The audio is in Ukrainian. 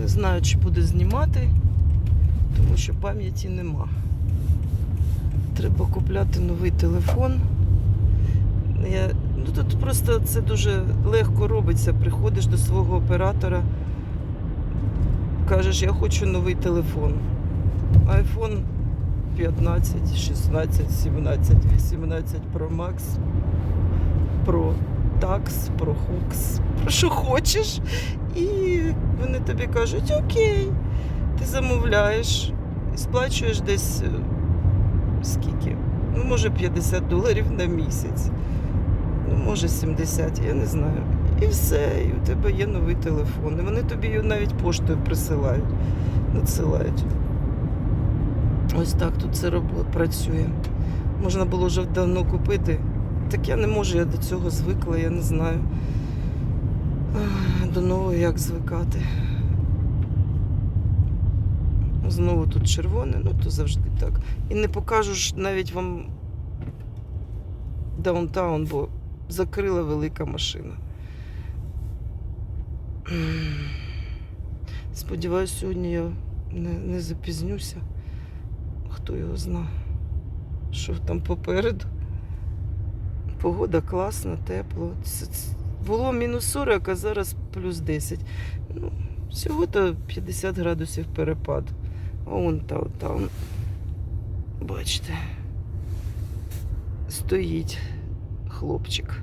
Не знаю, чи буде знімати, тому що пам'яті нема. Треба купляти новий телефон. Я, ну, тут просто це дуже легко робиться. Приходиш до свого оператора, кажеш, я хочу новий телефон. iPhone 15, 16, 17, 18 Pro Max, Pro Tax, Pro Hux, про що хочеш. І вони тобі кажуть, окей, ти замовляєш і сплачуєш десь е, скільки? Ну, може, 50 доларів на місяць. Ну, може, 70, я не знаю. І все, і у тебе є новий телефон. І вони тобі його навіть поштою присилають, надсилають. Ось так тут це працює. Можна було вже давно купити. Так я не можу, я до цього звикла, я не знаю. До нового як звикати. Знову тут червоне, ну то завжди так. І не покажу ж навіть вам даунтаун, бо закрила велика машина. Сподіваюсь, сьогодні я не, не запізнюся. Хто його зна, що там попереду. Погода класна, тепло. Було мінус 40, а зараз плюс 10. Ну, всього-то 50 градусів перепад. А вон там, там. Бачите. Стоїть хлопчик.